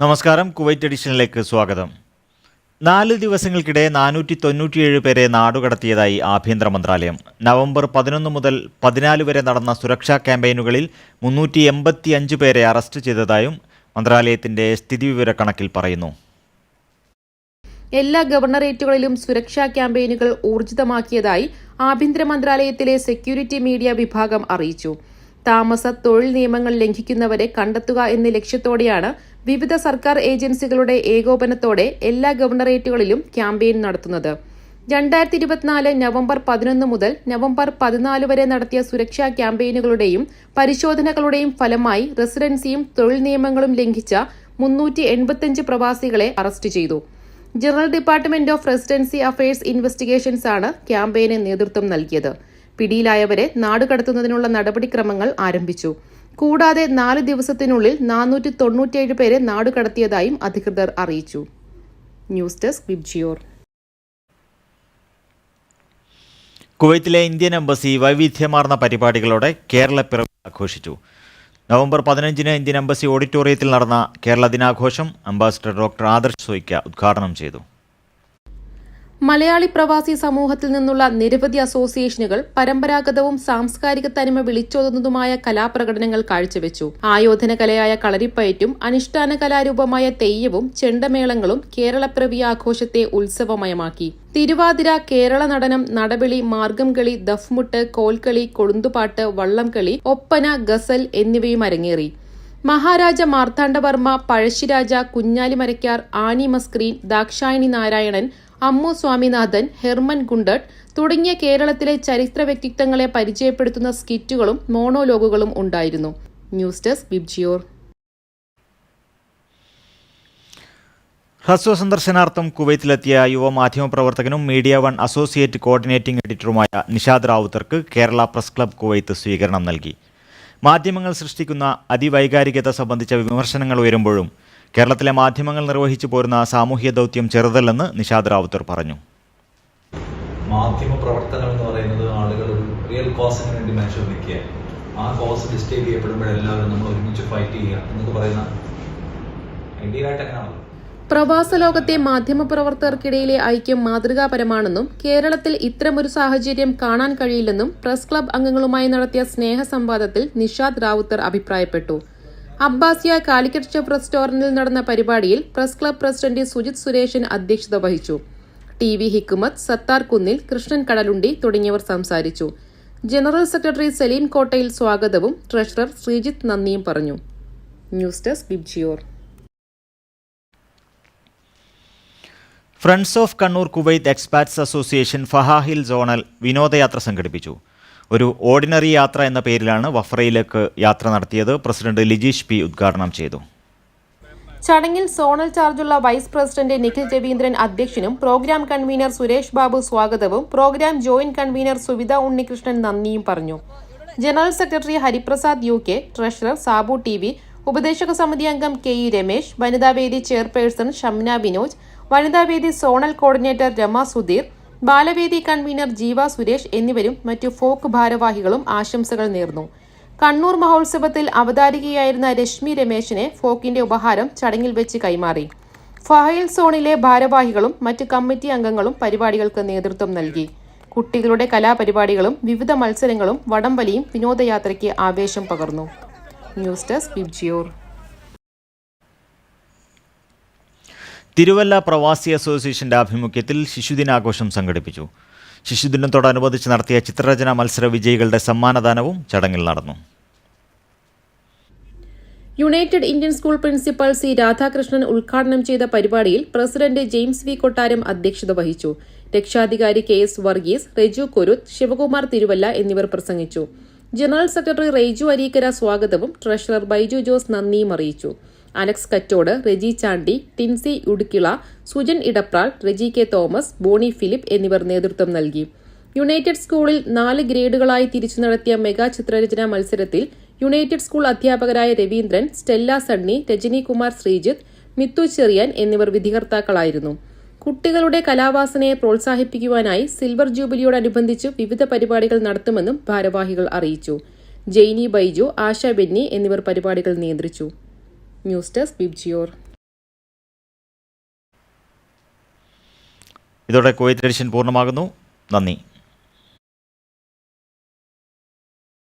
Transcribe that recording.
നമസ്കാരം. കുവൈറ്റ് എഡിഷനിലേക്ക് സ്വാഗതം. നാല് ദിവസങ്ങൾക്കിടെ നാനൂറ്റി തൊണ്ണൂറ്റിയേഴ് പേരെ നാടുകടത്തിയതായി ആഭ്യന്തര മന്ത്രാലയം. നവംബർ പതിനൊന്ന് മുതൽ പതിനാല് വരെ നടന്ന സുരക്ഷാ ക്യാമ്പയിനുകളിൽ മുന്നൂറ്റി എൺപത്തി അഞ്ച് പേരെ അറസ്റ്റ് ചെയ്തതായും മന്ത്രാലയത്തിന്റെ സ്ഥിതിവിവര കണക്കിൽ പറയുന്നു. എല്ലാ ഗവർണറേറ്റുകളിലും സുരക്ഷാ ക്യാമ്പയിനുകൾ ഊർജിതമാക്കിയതായി ആഭ്യന്തര മന്ത്രാലയത്തിലെ സെക്യൂരിറ്റി മീഡിയ വിഭാഗം അറിയിച്ചു. താമസ തൊഴിൽ നിയമങ്ങൾ ലംഘിക്കുന്നവരെ കണ്ടെത്തുക എന്ന ലക്ഷ്യത്തോടെയാണ് വിവിധ സർക്കാർ ഏജൻസികളുടെ ഏകോപനത്തോടെ എല്ലാ ഗവർണറേറ്റുകളിലും ക്യാമ്പയിൻ നടത്തുന്നത്. രണ്ടായിരത്തി ഇരുപത്തിനാല് നവംബർ പതിനൊന്ന് മുതൽ നവംബർ പതിനാല് വരെ നടത്തിയ സുരക്ഷാ ക്യാമ്പയിനുകളുടെയും പരിശോധനകളുടെയും ഫലമായി റെസിഡൻസിയും തൊഴിൽ നിയമങ്ങളും ലംഘിച്ച മുന്നൂറ്റി എൺപത്തിയഞ്ച് പ്രവാസികളെ അറസ്റ്റ് ചെയ്തു. General department of residency affairs investigations ആണ് ക്യാമ്പയിന് നേതൃത്വം നൽകിയത്. പിടിയിലായവരെ നാടുകടത്തുന്നതിനുള്ള നടപടിക്രമങ്ങൾ ആരംഭിച്ചു. കൂടാതെ നാല് ദിവസത്തിനുള്ളിൽ നാനൂറ്റി തൊണ്ണൂറ്റിയേഴ് പേരെ നാടുകടത്തിയതായും അധികൃതർ അറിയിച്ചു. ന്യൂസ് ഡെസ്ക് വിബ്ജിയോർ കുവൈത്തിലെ ഇന്ത്യൻ എംബസി വൈവിധ്യമാർന്ന പരിപാടികളോടെ കേരളപ്പിറവി ആഘോഷിച്ചു. നവംബർ പതിനഞ്ചിന് ഇന്ത്യൻ എംബസി ഓഡിറ്റോറിയത്തിൽ നടന്ന കേരള ദിനാഘോഷം അംബാസിഡർ ഡോക്ടർ ആദർശ് സോയ്ക്ക ഉദ്ഘാടനം ചെയ്തു. മലയാളി പ്രവാസി സമൂഹത്തിൽ നിന്നുള്ള നിരവധി അസോസിയേഷനുകൾ പരമ്പരാഗതവും സാംസ്കാരിക തനിമ വിളിച്ചോതുന്നതുമായ കലാപ്രകടനങ്ങൾ കാഴ്ചവെച്ചു. ആയോധന കലയായ കളരിപ്പയറ്റും അനുഷ്ഠാന കലാരൂപമായ തെയ്യവും ചെണ്ടമേളങ്ങളും കേരളപ്പിറവി ആഘോഷത്തെ ഉത്സവമയമാക്കി. തിരുവാതിര കേരള നടനം നടവിളി മാർഗംകളി ദഫ്മുട്ട് കോൽക്കളി കൊളുന്തുപാട്ട് വള്ളംകളി ഒപ്പന ഗസൽ എന്നിവയും അരങ്ങേറി. മഹാരാജ മാർത്താണ്ഡവർമ്മ പഴശ്ശിരാജ കുഞ്ഞാലി മരക്കാർ ആനി മസ്ക്രീൻ ദാക്ഷായണി നാരായണൻ അമ്മു സ്വാമിനാഥൻ ഹെർമൻ ഗുണ്ടട്ട് തുടങ്ങിയ കേരളത്തിലെ ചരിത്ര വ്യക്തിത്വങ്ങളെ പരിചയപ്പെടുത്തുന്ന സ്കിറ്റുകളും മോണോലോഗുകളും ഉണ്ടായിരുന്നു. News desk VIBGYOR. ഹ്രസ്വ സന്ദർശനാർത്ഥം കുവൈത്തിലെത്തിയ യുവ മാധ്യമപ്രവർത്തകനും മീഡിയ വൺ അസോസിയേറ്റ് കോർഡിനേറ്റിംഗ് എഡിറ്ററുമായ നിഷാദ് റാവുത്തർക്ക് കേരള പ്രസ് ക്ലബ് കുവൈത്ത് സ്വീകരണം നൽകി. മാധ്യമങ്ങൾ സൃഷ്ടിക്കുന്ന അതിവൈകാരികത സംബന്ധിച്ച വിമർശനങ്ങൾ ഉയരുമ്പോഴും കേരളത്തിലെ മാധ്യമങ്ങൾ നിർവഹിച്ചു പോരുന്ന സാമൂഹ്യ ദൗത്യം ചെറുതല്ലെന്ന് നിഷാദ് റാവുത്തർ പറഞ്ഞു. മാധ്യമ പ്രവർത്തനം എന്ന് പറയുന്നത് ആളുകൾ റിയൽ കോസിന് വേണ്ടി മനുഷ്യർ നിൽക്കുക ആ കോസ് ഡിസ്റ്റേബ് ചെയ്യപ്പെടുമ്പോഴെല്ലാവരും നമ്മൾ ഒരുമിച്ച് ഫൈറ്റ് ചെയ്യുക എന്നൊക്കെ പറയുന്ന ഐഡിയലായിട്ട് അങ്ങനെയാണല്ലോ പ്രവാസ ലോകത്തെ മാധ്യമപ്രവർത്തകർക്കിടയിലെ ഐക്യം മാതൃകാപരമാണെന്നും കേരളത്തിൽ ഇത്തരമൊരു സാഹചര്യം കാണാൻ കഴിയില്ലെന്നും പ്രസ് ക്ലബ് അംഗങ്ങളുമായി നടത്തിയ സ്നേഹ സംവാദത്തിൽ നിഷാദ് റാവുത്തർ അഭിപ്രായപ്പെട്ടു. അബ്ബാസിയ കാലിക്കറ്റ് ഷെഫ് റെസ്റ്റോറന്റിൽ നടന്ന പരിപാടിയിൽ press club president Sujith Sureshan അധ്യക്ഷത വഹിച്ചു. ടി വി ഹിക്കുമത്ത് സത്താർ കുന്നിൽ കൃഷ്ണൻ കടലുണ്ടി തുടങ്ങിയവർ സംസാരിച്ചു. ജനറൽ സെക്രട്ടറി സലീം കോട്ടയിൽ സ്വാഗതവും ട്രഷറർ ശ്രീജിത്ത് നന്ദിയും പറഞ്ഞു. News desk VIBGYOR. Friends of Kannur Kuwait expats association Fahaheel zonal വിനോദയാത്ര സംഘടിപ്പിച്ചു. ഒരു ഓർഡിനറി യാത്ര എന്ന പേരിലാണ് വഫ്രയിലേക്ക് യാത്ര നടത്തിയത്. പ്രസിഡന്റ് ലിജീഷ് പി ഉദ്ഘാടനം ചെയ്തു. ചടങ്ങിൽ സോണൽ ചാർജുള്ള വൈസ് പ്രസിഡന്റ് നിഖിൽ രവീന്ദ്രൻ അധ്യക്ഷനും പ്രോഗ്രാം കൺവീനർ സുരേഷ് ബാബു സ്വാഗതവും programme joint convener Suvitha Unnikrishnan നന്ദിയും പറഞ്ഞു. General secretary Hariprasad U K treasurer Sabu T V ഉപദേശക സമിതി അംഗം കെ ഇ രമേശ് വനിതാവേദി ചെയർപേഴ്സൺ ഷംന വിനോജ് വനിതാവേദി സോണൽ കോർഡിനേറ്റർ രമ സുധീർ ബാലവേദി കൺവീനർ ജീവ സുരേഷ് എന്നിവരും മറ്റു ഫോക്ക് ഭാരവാഹികളും ആശംസകൾ നേർന്നു. കണ്ണൂർ മഹോത്സവത്തിൽ അവതാരികയായിരുന്ന രശ്മി രമേശിനെ ഫോക്കിന്റെ ഉപഹാരം ചടങ്ങിൽ വെച്ച് കൈമാറി. ഫഹയിൽ സോണിലെ ഭാരവാഹികളും മറ്റ് കമ്മിറ്റി അംഗങ്ങളും പരിപാടികൾക്ക് നേതൃത്വം നൽകി. കുട്ടികളുടെ കലാപരിപാടികളും വിവിധ മത്സരങ്ങളും വടംവലിയും വിനോദയാത്രയ്ക്ക് ആവേശം പകർന്നു. ന്യൂസ് ഡെസ്ക് ബിബ്ജിയോർ തിരുവല്ല പ്രവാസി അസോസിയേഷന്റെ ആഭിമുഖ്യത്തിൽ ശിശുദിനാഘോഷം സംഘടിപ്പിച്ചു. ശിശുദിനത്തോടനുബന്ധിച്ച് നടത്തിയ ചിത്രരചനാ മത്സര വിജയികളുടെ സമ്മാനദാനവും ചടങ്ങിൽ നടന്നു. United Indian school principal C Radhakrishnan ഉദ്ഘാടനം ചെയ്ത പരിപാടിയിൽ പ്രസിഡന്റ് ജെയിംസ് വി കൊട്ടാരം അധ്യക്ഷത വഹിച്ചു. രക്ഷാധികാരി കെ എസ് വർഗീസ് റെജു കൊരുത്ത് ശിവകുമാർ തിരുവല്ല എന്നിവർ പ്രസംഗിച്ചു. ജനറൽ സെക്രട്ടറി റെയ്ജു അരീക്കര സ്വാഗതവും ട്രഷറർ ബൈജു ജോസ് നന്ദിയും അറിയിച്ചു. അലക്സ് കറ്റോട് റെജി ചാണ്ടി ടിൻസി ഉടുക്കിള സുജൻ ഇടപ്രാൾ റെജി കെ തോമസ് ബോണി ഫിലിപ്പ് എന്നിവർ നേതൃത്വം നൽകി. യുണൈറ്റഡ് സ്കൂളിൽ നാല് ഗ്രേഡുകളായി തിരിച്ചു നടത്തിയ മെഗാ ചിത്രരചനാ മത്സരത്തിൽ യുണൈറ്റഡ് സ്കൂൾ അധ്യാപകരായ രവീന്ദ്രൻ സ്റ്റെല്ല സണ്ണി രജനി കുമാർ ശ്രീജിത്ത് മിത്തു ചെറിയാൻ എന്നിവർ വിധികർത്താക്കളായിരുന്നു. കുട്ടികളുടെ കലാവാസനയെ പ്രോത്സാഹിപ്പിക്കുവാനായി സിൽവർ ജൂബിലിയോടനുബന്ധിച്ച് വിവിധ പരിപാടികൾ നടത്തുമെന്നും ഭാരവാഹികൾ അറിയിച്ചു. ജെയ്നി ബൈജു ആശ ബെന്നി എന്നിവർ പരിപാടികൾ നിയന്ത്രിച്ചു. ന്യൂസ് ഡെസ്ക് ബിബ്ജിയോർ ഇതോടെ കുവൈറ്റ് എഡിഷൻ പൂർണമാകുന്നു. നന്ദി.